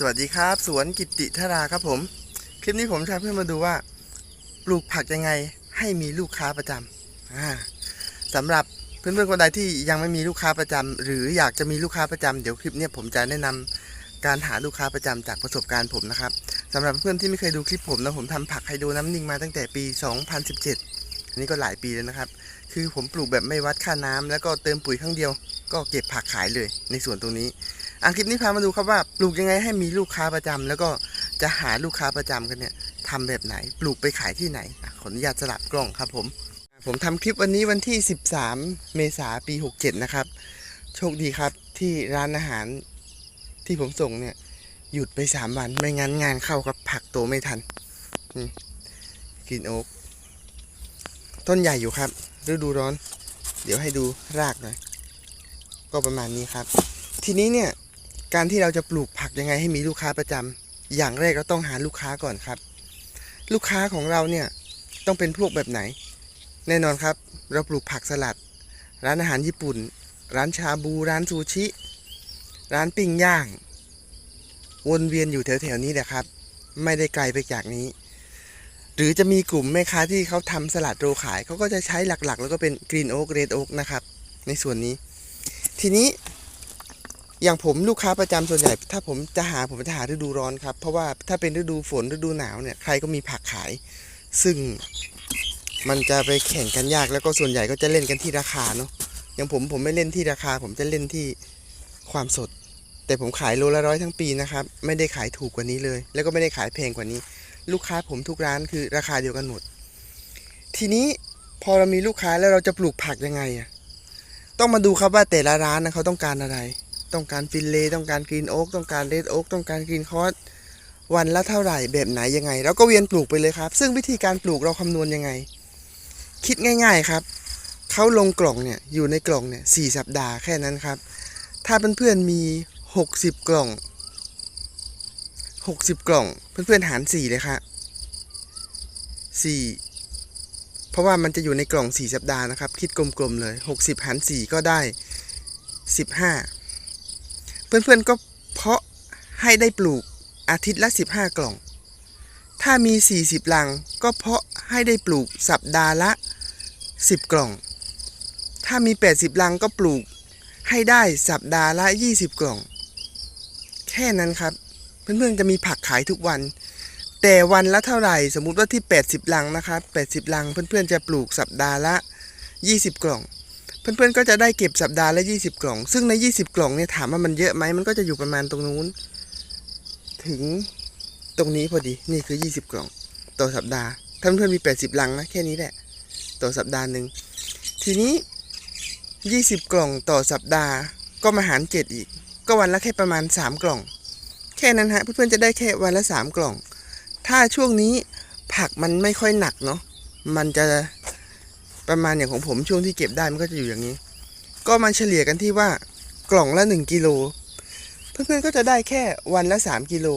สวัสดีครับ สวนกิติธาราครับผม คลิปนี้ผมจะเพื่อนมาดูว่า ปลูกผักยังไงให้มีลูกค้าประจำอ่าสำหรับเพื่อนๆคนใดที่ยังไม่มีลูกค้าประจำหรืออยากจะมีลูกค้าประจำเดี๋ยวคลิปนี้ผมจะแนะนำการหาลูกค้าประจำจากประสบการณ์ผมนะครับสำหรับเพื่อนที่ไม่เคยดูคลิปผมนะผมทำผักไฮโดรน้ำนิ่งมาตั้งแต่ปี 2017 อันนี้ก็หลายปีแล้วนะครับ คือผมปลูกแบบไม่วัดค่าน้ำแล้วก็เติมปุ๋ยครั้งเดียว ก็เก็บผักขายเลยในส่วนตรงนี้ อะคลิปนี้พามาดูครับว่าปลูกยังไงให้มีลูกค้าประจำแล้วก็จะหาลูกค้าประจำกันเนี่ยทำแบบไหนปลูกไปขายที่ไหนขออนุญาตสลับกล้องครับผม ผมทำคลิปวันนี้วันที่ 13 เมษายนปี 67 นะครับ โชคดีครับที่ร้านอาหารที่ผมส่งเนี่ยหยุดไป 3 วันไม่งั้นงานเข้ากับผักโตไม่ทันกินโอ๊กต้นใหญ่อยู่ครับฤดูร้อน เดี๋ยวให้ดูรากหน่อยก็ประมาณนี้ครับ ทีนี้เนี่ย การที่เราจะปลูกผักยังไงให้มีลูกค้าประจำอย่างแรกเราต้องหาลูกค้าก่อนครับ ลูกค้าของเราเนี่ยต้องเป็นพวกแบบไหน แน่นอนครับ เราปลูกผักสลัด ร้านอาหารญี่ปุ่น ร้านชาบู ร้านซูชิ ร้านปิ้งย่าง วนเวียนอยู่แถวๆนี้แหละครับ ไม่ได้ไกลไปจากนี้ หรือจะมีกลุ่มแม่ค้าที่เขาทำสลัดโรขายเขาก็จะใช้หลักๆ แล้วก็เป็นกรีนโอ๊กเรดโอ๊กนะครับ ในส่วนนี้ ทีนี้ อย่างผมลูกค้าประจำส่วนใหญ่ ถ้าผมจะหาผมจะหาฤดูร้อนครับ เพราะว่าถ้าเป็นฤดูฝนฤดูหนาวเนี่ยใครก็มีผักขาย ซึ่งมันจะไปแข่งกันยากแล้วก็ส่วนใหญ่ก็จะเล่นกันที่ราคาเนาะอย่างผมผมไม่เล่นที่ราคา ผมจะเล่นที่ความสด แต่ผมขายโลละร้อยทั้งปีนะครับ ไม่ได้ขายถูกกว่านี้เลย แล้วก็ไม่ได้ขายแพงกว่านี้ ลูกค้าผมทุกร้านคือราคาเดียวกันหมดทีนี้พอเรามีลูกค้าแล้วเราจะปลูกผักยังไงอะต้องมาดูครับว่าแต่ละร้านนะเขาต้องการอะไร ต้องการฟินเลต้องการกรีนโอ๊กต้องการเรดโอ๊กต้องการกรีนคอสวันละเท่าไหร่แบบไหนยังไง แล้วก็เวียนปลูกไปเลยครับ ซึ่งวิธีการปลูกเราคำนวณยังไง คิดง่าย ๆครับเขาลงกล่องเนี่ยอยู่ในกล่องเนี่ยสี่สัปดาห์แค่นั้นครับ ถ้าเพื่อนๆมีหกสิบกล่องหกสิบกล่อง เพื่อนๆหารสี่เลยครับสี่เพราะว่ามันจะอยู่ในกล่องสี่สัปดาห์นะครับ คิดกลมๆเลยหกสิบหารสี่ก็ได้สิบห้า เพื่อนๆก็เพาะให้ได้ปลูกอาทิตย์ละ 15 กล่อง ถ้ามี 40 ลังก็เพาะให้ได้ปลูกสัปดาห์ละ 10 กล่อง ถ้ามี 80 ลังก็ปลูกให้ได้สัปดาห์ละ 20 กล่อง แค่นั้นครับ เพื่อนๆจะมีผักขายทุกวัน แต่วันละเท่าไหร่ สมมุติว่าที่ 80 ลังนะครับ 80 ลังเพื่อนๆจะปลูกสัปดาห์ละ 20 กล่อง เพื่อนๆก็จะได้เก็บสัปดาห์ละ 20 กล่อง ซึ่งใน 20 กล่องเนี่ยถามว่ามันเยอะไหมมันก็จะอยู่ประมาณตรงนู้น ถึงตรงนี้พอดีนี่คือ 20 กล่อง ต่อสัปดาห์ถ้าเพื่อนๆมี 80 ลังนะแค่นี้แหละ ต่อสัปดาห์หนึ่งทีนี้ 20 กล่องต่อสัปดาห์ ก็มาหาร7อีก ก็วันละแค่ประมาณ 3 กล่อง แค่นั้นฮะเพื่อนๆจะได้แค่วันละ 3 กล่อง ถ้าช่วงนี้ผักมันไม่ค่อยหนักเนาะมันจะ ประมาณอย่างของผมช่วงที่เก็บได้มันก็จะอยู่อย่างนี้ ก็มาเฉลี่ยกันที่ว่ากล่องละ 1กิโลเพื่อนๆก็จะได้แค่วันละ 3กิโล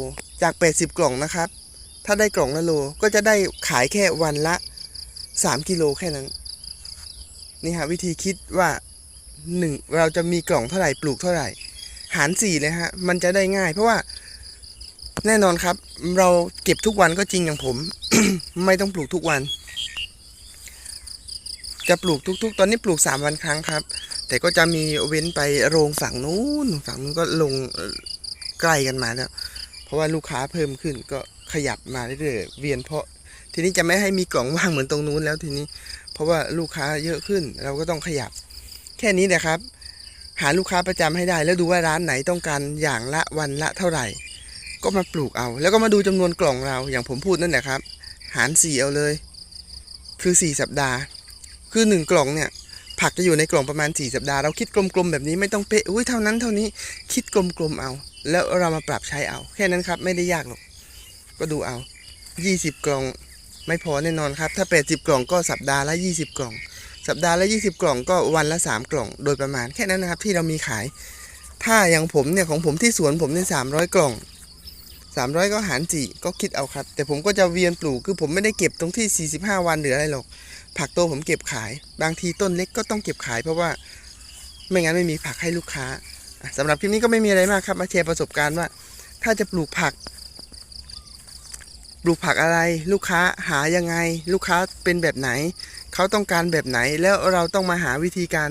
จาก 80 กล่องนะครับ ถ้าได้กล่องละโลก็จะได้ขายแค่วันละ 3กิโลแค่นั้นนี่ฮะวิธีคิดว่า 1 เราจะมีกล่องเท่าไหร่ปลูกเท่าไหร่ หาร4เลยฮะมันจะได้ง่าย เพราะว่าแน่นอนครับ เราเก็บทุกวันก็จริงอย่างผม ไม่ต้องปลูกทุกวัน จะปลูกทุก ๆ ตอนนี้ปลูก 3 วันครั้งครับ แต่ก็จะมีเว้นไปโรงฝั่งนู้นฝั่งนู้นก็ลงใกล้กันมาแล้ว เพราะว่าลูกค้าเพิ่มขึ้นก็ขยับมาเรื่อยๆเวียนเพราะ ทีนี้จะไม่ให้มีกล่องว่างเหมือนตรงนู้นแล้วทีนี้ เพราะว่าลูกค้าเยอะขึ้น เราก็ต้องขยับ แค่นี้นะครับ หาลูกค้าประจำให้ได้ แล้วดูว่าร้านไหนต้องการอย่างละวันละเท่าไหร่ ก็มาปลูกเอา แล้วก็มาดูจำนวนกล่องเราอย่างผมพูดนั่นแหละครับ หารสี่เอาเลย คือสี่สัปดาห์ คือหนึ่งกล่องเนี่ยผักจะอยู่ในกล่องประมาณ 4 สัปดาห์เราคิดกลมๆแบบนี้ไม่ต้องเป๊ะอุ้ยเท่านั้นเท่านี้คิดกลมๆเอา แล้วเรามาปรับใช้เอา แค่นั้นครับไม่ได้ยากหรอกก็ดูเอา 20 กล่องไม่พอแน่นอนครับ ถ้า 80 กล่องก็สัปดาห์ละ 20 กล่อง สัปดาห์ละ 20 กล่องก็วันละ 3 กล่อง โดยประมาณแค่นั้นนะครับที่เรามีขาย ถ้าอย่างผมเนี่ยของผมที่สวนผมเนี่ย300 กล่อง 300 ก็หารสี่ก็คิดเอาครับ แต่ผมก็จะเวียนปลูกคือผมไม่ได้เก็บตรงที่ 45 วันหรืออะไรหรอก ผักโตผมเก็บขาย บางทีต้นเล็กก็ต้องเก็บขายเพราะว่าไม่งั้นไม่มีผักให้ลูกค้าสำหรับคลิปนี้ก็ไม่มีอะไรมากครับ มาแชร์ประสบการณ์ว่า ถ้าจะปลูกผัก ปลูกผักอะไร ลูกค้าหายังไง ลูกค้าเป็นแบบไหน เขาต้องการแบบไหน แล้วเราต้องมาหาวิธีการ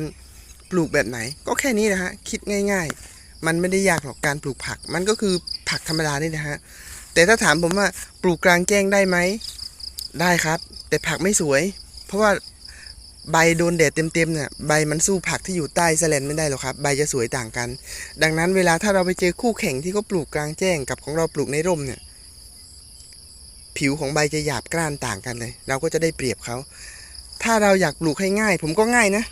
ปลูกแบบไหน ก็แค่นี้นะฮะคิดง่าย ๆ มันไม่ได้ยากหรอกการปลูกผัก มันก็คือผักธรรมดานี่นะฮะแต่ถ้าถามผมว่าปลูกกลางแจ้งได้ไหมได้ครับ แต่ผักไม่สวย เพราะว่าใบโดนแดดเต็มๆเนี่ยใบมันสู้ผักที่อยู่ใต้แสแลนไม่ได้หรอกครับ ใบจะสวยต่างกัน ดังนั้นเวลาถ้าเราไปเจอคู่แข่งที่เขาปลูกกลางแจ้งกับของเราปลูกในร่มเนี่ย ผิวของใบจะหยาบกร้านต่างกันเลย เราก็จะได้เปรียบเขา ถ้าเราอยากปลูกให้ง่าย ผมก็ง่ายนะ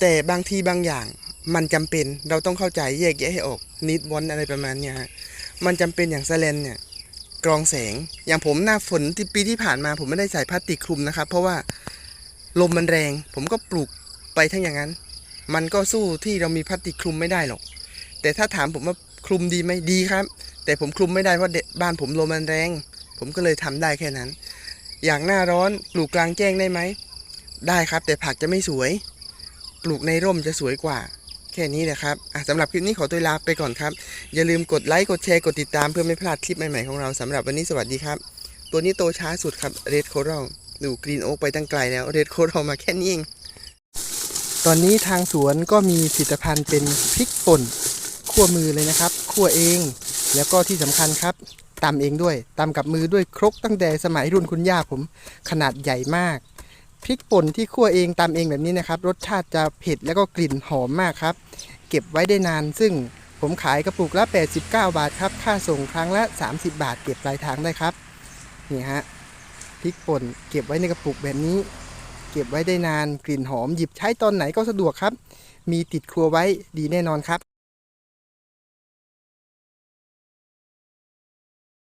แต่บางทีบางอย่างมันจำเป็นเราต้องเข้าใจแยกแยะให้ออกนิดวอนอะไรประมาณเนี้ยฮะมันจำเป็นอย่างแสแลนเนี่ย กรองแสง อย่างผมหน้าฝนที่ปีที่ผ่านมาผมไม่ได้ใส่พลาสติกคลุมนะครับ เพราะว่าลมมันแรง ผมก็ปลูกไปทั้งอย่างนั้น มันก็สู้ที่เรามีพลาสติกคลุมไม่ได้หรอก แต่ถ้าถามผมว่าคลุมดีไหมดีครับ แต่ผมคลุมไม่ได้เพราะเด็บ้านผมลมมันแรง ผมก็เลยทำได้แค่นั้น อย่างหน้าร้อนปลูกกลางแจ้งได้ไหมได้ครับ แต่ผักจะไม่สวย ปลูกในร่มจะสวยกว่า ค่นี้นะครับสำหรับคลิปนี้ขอตัวลาไปก่อนครับ อย่าลืมกดไลค์กดแชร์กดติดตามเพื่อไม่พลาดคลิปใหม่ๆของเราสำหรับวันนี้สวัสดีครับ ตัวนี้โตช้าสุดครับเรดโค r a l ดูกรีนโอ๊กไปตั้งไกลแล้วเรดโค r a l มาแค่นี้เองตอนนี้ทางสวนก็มีผลิตภัณฑ์เป็นพริกป่นคั่วมือเลยนะครับคั่วเอง แล้วก็ที่สำคัญครับตำเองด้วยตำกับมือด้วยครกตั้งแต่สมัยรุ่นคุณย่าผมขนาดใหญ่มาก พริกป่นที่คั่วเองตำเองแบบนี้นะครับ รสชาติจะเผ็ดแล้วก็กลิ่นหอมมากครับ เก็บไว้ได้นาน ซึ่งผมขายกระปุกละ 89 บาทครับ ค่าส่งครั้งละ 30 บาท เก็บปลายทางได้ครับ นี่ฮะพริกป่นเก็บไว้ในกระปุกแบบนี้ เก็บไว้ได้นานกลิ่นหอมหยิบใช้ตอนไหนก็สะดวกครับ มีติดครัวไว้ดีแน่นอนครับ